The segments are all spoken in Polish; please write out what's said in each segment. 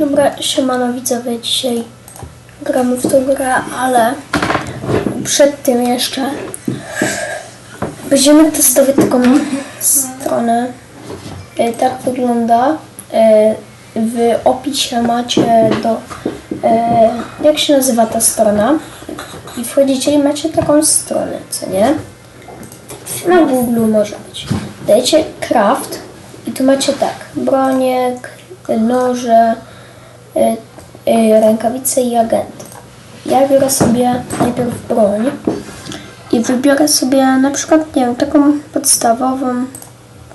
Dobra, siemano widzowie, dzisiaj gramy w tą grę, ale przed tym jeszcze będziemy testować taką stronę. E, Tak wygląda. E, W opisie macie do... e, Jak się nazywa ta strona? I wchodzicie i macie taką stronę, co nie? Na Google może być. Dajecie craft i tu macie tak, bronie, noże, rękawice i agent. Ja biorę sobie najpierw broń i wybiorę sobie na przykład, nie wiem, taką podstawową,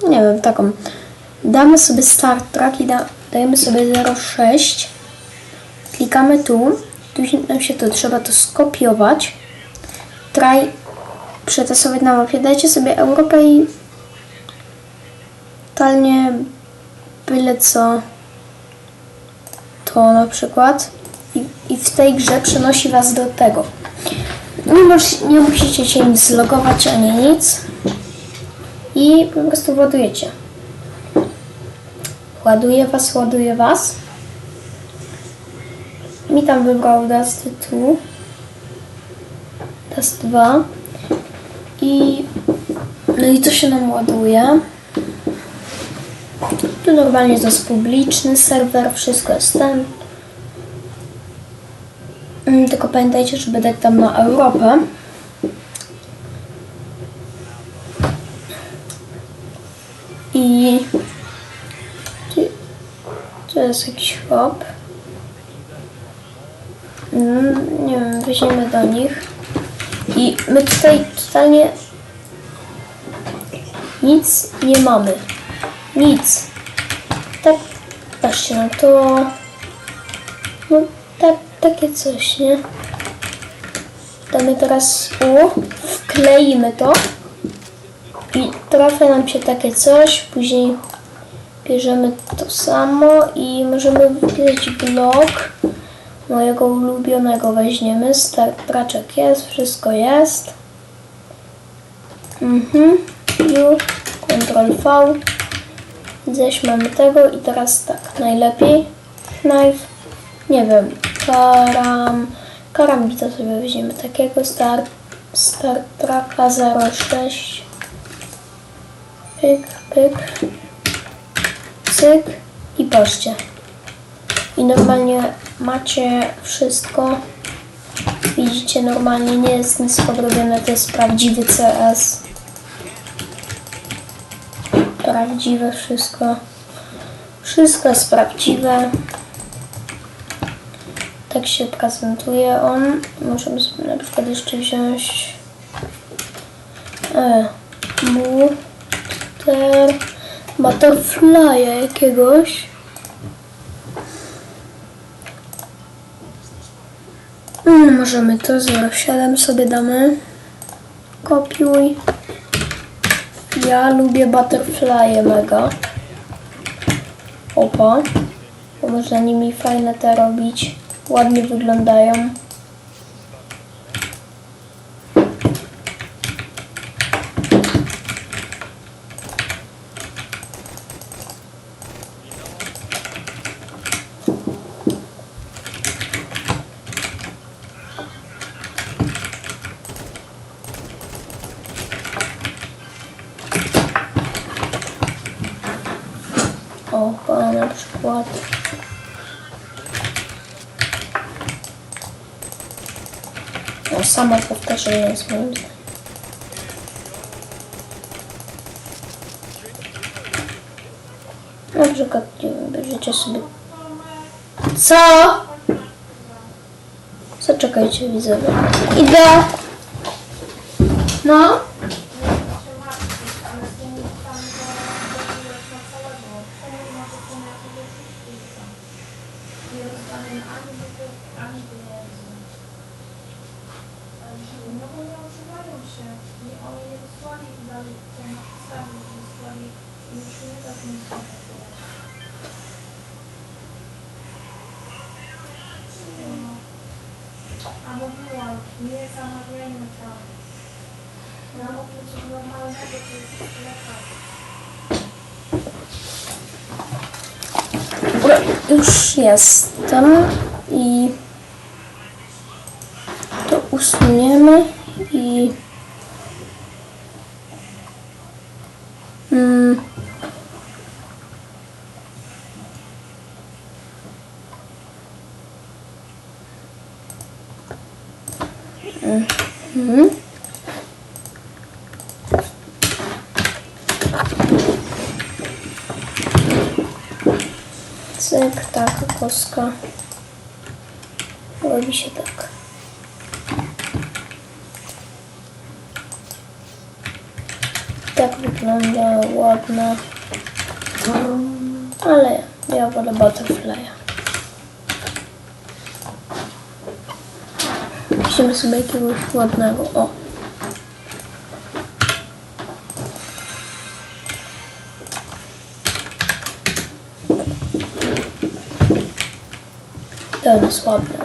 nie wiem, taką. Damy sobie start track i da, dajemy sobie 0,6. Klikamy tu, tu nam się to trzeba to skopiować. Try przetestować na mapie. Dajcie sobie Europę i totalnie byle co to na przykład i, i w tej grze przenosi was do tego. Nie, mus, nie musicie się nic zlogować ani nic i po prostu ładujecie. Ładuje was, ładuje was. Mi tam wybrał Dust 2. Dust 2. I no i to się nam ładuje. Tu normalnie to jest publiczny serwer, wszystko jest ten. Mm, Tylko pamiętajcie, żeby dać tam na Europę. I tu jest jakiś hop. Mm, Nie wiem, weźmiemy do nich. I my tutaj totalnie nic nie mamy. Nic. Tak, patrzcie na to. No, tak, takie coś, nie? Damy teraz U, wkleimy to i trafia nam się takie coś. Później bierzemy to samo i możemy wpisać blok mojego ulubionego weźmiemy. Startraczek jest, wszystko jest. Mhm. Już. Ctrl V. Gdzieś mamy tego i teraz tak, najlepiej. Knife, nie wiem, karam, karambita sobie weźmiemy takiego, start, start tracka 06, pyk, pyk, cyk i patrzcie. I normalnie macie wszystko, widzicie, normalnie nie jest nic podrobione, to jest prawdziwy CS prawdziwe wszystko. Wszystko jest prawdziwe. Tak się prezentuje on. Możemy sobie na przykład jeszcze wziąć e, muter, butterfly'a jakiegoś. Mm, możemy to 07 sobie damy. Kopiuj. Ja lubię butterfly mega. Opa. Bo można nimi fajne te robić. Ładnie wyglądają. Opa, na przykład. No, samo powtarzanie jest zdaniem. Na przykład, nie wiem, bierzecie sobie... Co? Zaczekajcie, widzowie. Idę. No bo nie używają się. I oni nie wysłali dalej ten stawu, wysłali i już nie da się nic kontaktować. No. A mówiłam, nie zamawiajmy tam. Na oprócz normalnego to jest lekarz. Dobra, już jestem i to usuniemy i mm, mhm. Cyk, taka kostka. Robi się tak. Tak wygląda ładna. Ale ja wolę butterfly'a. Weźmiemy sobie jakiegoś ładnego. O. Ten ładny.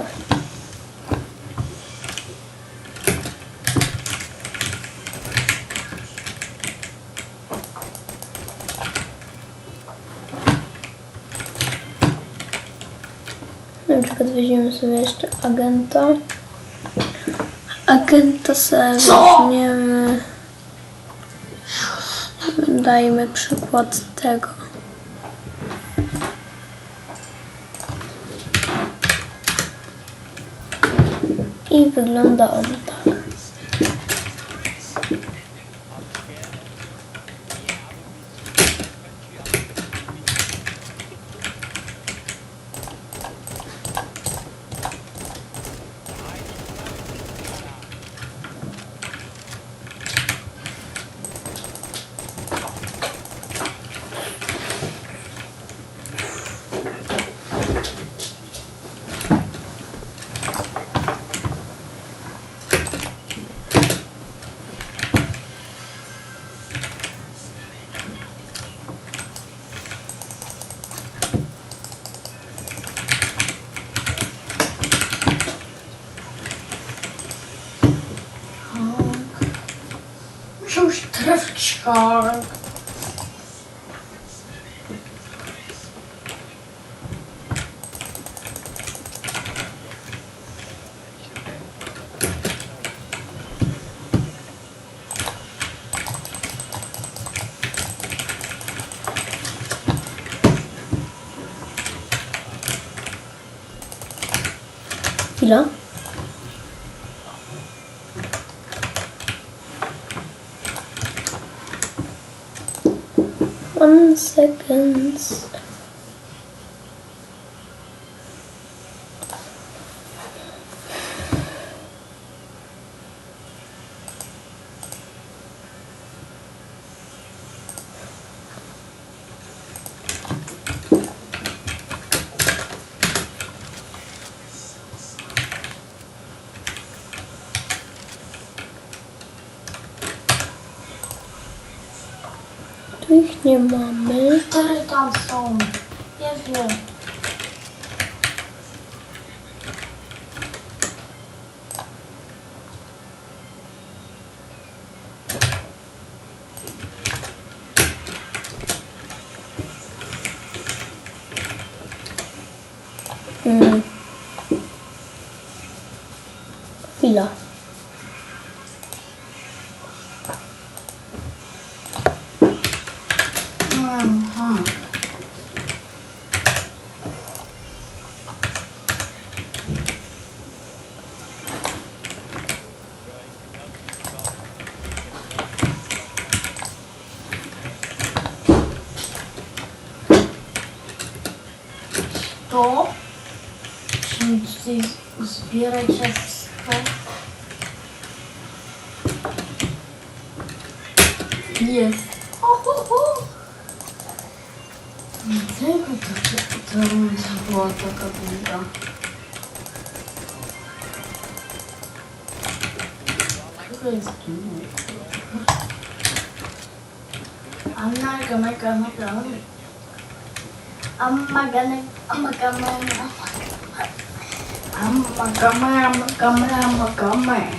Na przykład weźmiemy sobie jeszcze agenta. Agenta sobie weźmiemy. Dajmy przykład tego. I wygląda on tak. car. one seconds. Nie mamy. Cztery tam są. Nie wiem. Hmm. Chwila. Zbierać wszystko. Jest. Ho, ho, ho. Dlatego to, to, to runda była taka długa. To jest długo. Amaga, maga, maga. Amaga, amaga, amaga. Amaga, amaga, amaga, amaga.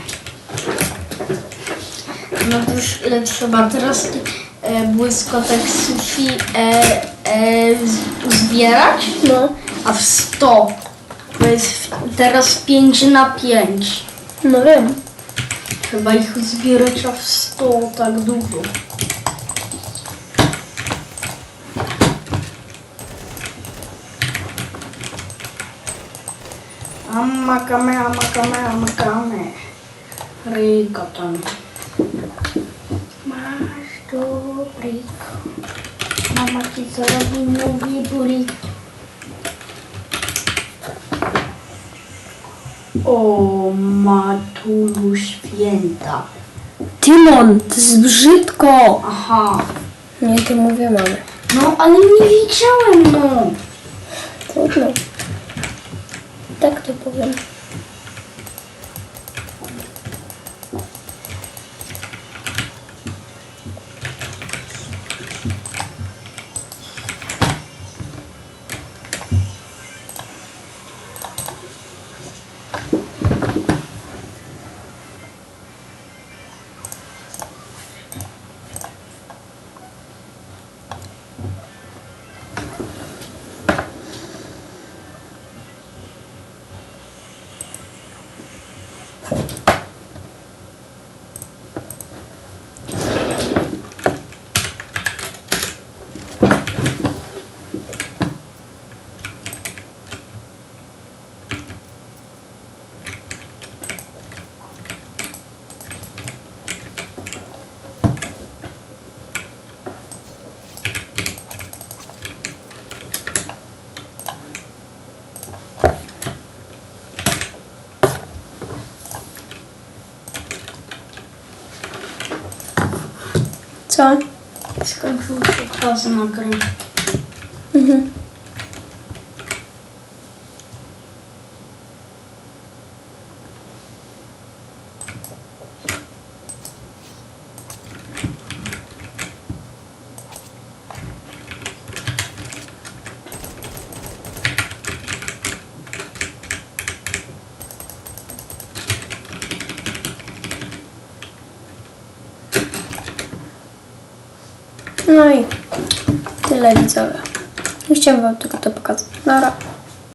No to już lepsze ma teraz e, błyskotek sushi e, e, z- zbierać, No, a w 100 to jest teraz 5 na 5. no wiem. Chyba ich zbierać a w 100 tak dużo. Amakame, amakame, amakame. Tam. Masz tu ryko. Mama ci co robi, mówi burik. O, matulu święta. Timon, to jest brzydko. Aha. Nie, ty mówię mamy. No, ale nie widziałem, no. Trudno. To powiem. Co? Skończył się czas na grę. No i tyle widzowie. Chciałam wam tylko to pokazać. Nara.